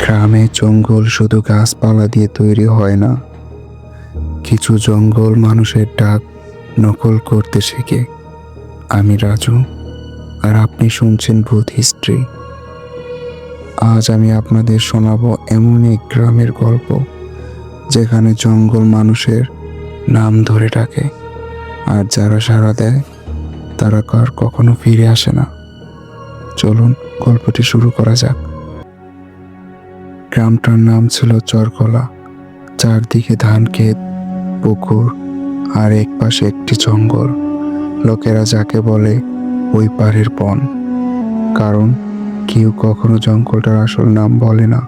গ্রামে জঙ্গল শুধু গাছপালা দিয়ে তৈরি হয় না, কিছু জঙ্গল মানুষের ডাক নকল করতে শেখে। আমি রাজু, আর আপনি শুনছেন ভূত হিস্ট্রি। আজ আমি আপনাদের শোনাবো এমন এক গ্রামের গল্প, যেখানে জঙ্গল মানুষের নাম ধরে ডাকে, আর যারা সাড়া দেয়, তারা কার কখনো ফিরে আসে না। চলুন, গল্পটি শুরু করা যাক। গ্রামটার নাম ছিল চরকলা। চারদিকে ধান ক্ষেত, পুকুর, আর এক পাশে একটি জঙ্গল। লোকেরা যাকে বলে ওই পাড়ের বন। কারণ কেউ কখনো জঙ্গলটার আসল নাম বলে না।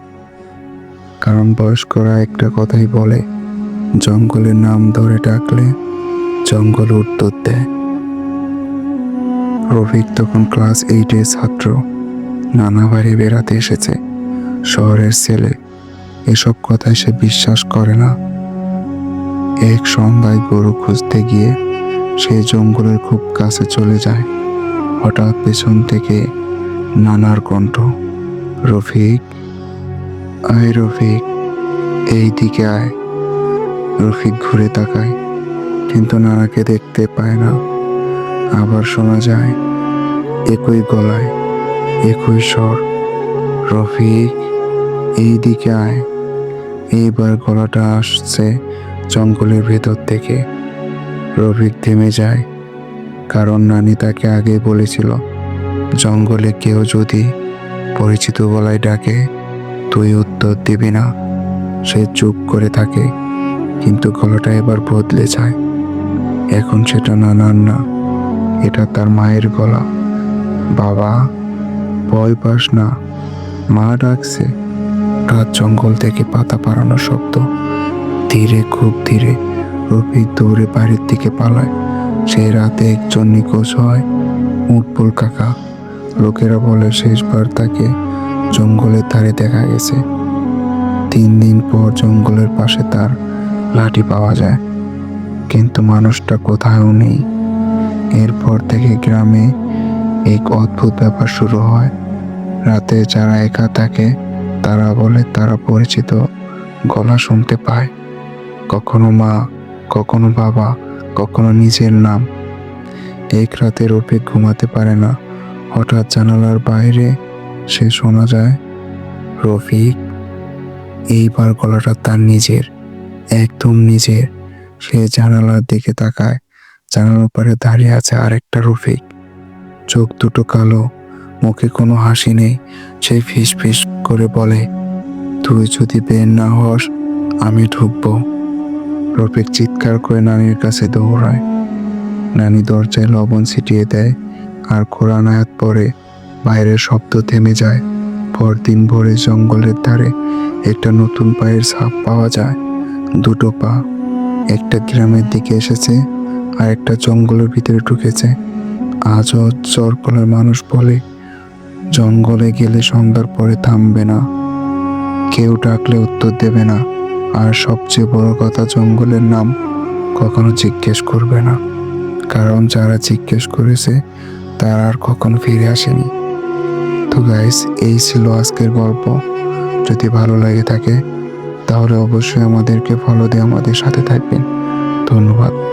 কারণ বয়স্করা একটা কথাই বলে, জঙ্গলের নাম ধরে ডাকলে জঙ্গল উত্তর দেয়। রফিক তখন ক্লাস এইটের ছাত্র, নানা বাড়ি বেড়াতে এসেছে। শহরের ছেলে, এসব কথায় সে বিশ্বাস করে না। এক সন্ধ্যায় গরু খুঁজতে গিয়ে সে জঙ্গলের খুব কাছে চলে যায়। হঠাৎ পেছন থেকে নানার কণ্ঠ, রফিক, আয় রফিক, এই দিকে আয়। রফিক ঘুরে তাকায়, কিন্তু নানাকে দেখতে পায় না। আবার শোনা যায়, একই গলায়, একই স্বর, রফিক। এই দিকে আয়। এইবার গলাটা আসছে জঙ্গলের ভেতর থেকে। রফিক থেমে যায়, কারণ নানি তাকে আগে বলেছিল, জঙ্গলে কেউ যদি পরিচিত গলায় ডাকে, তুই উত্তর দিবি না। সে চুপ করে থাকে, কিন্তু গলাটা এবার বদলে যায়। এখন সেটা নানার না, এটা তার মায়ের গলা। বাবা, ভয় পাস না, মা ডাকছে। রাত জঙ্গল থেকে পাতা পাড়ানো শব্দ। ধীরে, খুব ধীরে রফিক দৌড়ে বাড়ির দিকে পালায়। সেই রাতে একজন নিখোঁজ হয় মুটপুল কাকা। লোকেরা বলে, শেষবার তাকে জঙ্গলের ধারে দেখা গেছে। তিন দিন পর জঙ্গলের পাশে তার লাঠি পাওয়া যায়। কিন্তু মানুষটা কোথাও নেই। এরপর থেকে গ্রামে এক অদ্ভুত ব্যাপার শুরু হয়। রাতে যারা একা থাকে তারা বলে, তারা পরিচিত গলা শুনতে পায়। কখনো মা, কখনো বাবা, কখনো নিজের নাম। এক রাতে রফিক ঘুমাতে পারে না। হঠাৎ জানালার বাইরে সে শোনা যায়, রফিক, এইবার গলাটা তার নিজের, একদম নিজের। সে জানালার দিকে তাকায়। জানালার পারে দাঁড়িয়ে আছে আরেকটা রফিক। চোখ দুটো কালো মুখে কোনো হাসি নেই। সে ফিস ফিস করে বলে, তুই যদি বের না হস, আমি ঢুকবো। রফিক চিৎকার করে নানির কাছে দৌড়ায়। নানি দরজায় লবণ ছিটিয়ে দেয় আর কোরআন আয়াত পরে বাইরের শব্দ থেমে যায়। পরদিন ভোরে জঙ্গলের ধারে একটা নতুন পায়ের ছাপ পাওয়া যায়। দুটো পা একটা গ্রামের দিকে এসেছে আর একটা জঙ্গলের ভিতরে ঢুকেছে। আজও চরকলার মানুষ বলে জঙ্গলে গেলে সন্ধ্যার পরে থামবে না। কেউ ডাকলে উত্তর দেবে না। আর সবচেয়ে বড় কথা, জঙ্গলের নাম কখনো জিজ্ঞেস করবে না। কারণ যারা জিজ্ঞেস করেছে, তারা আর কখনো ফিরে আসেনি। তো গাইস এই ছিল আজকের গল্প। যদি ভালো লাগে থাকে, তাহলে অবশ্যই আমাদেরকে ফলো দিয়ে আমাদের সাথে থাকবেন। ধন্যবাদ।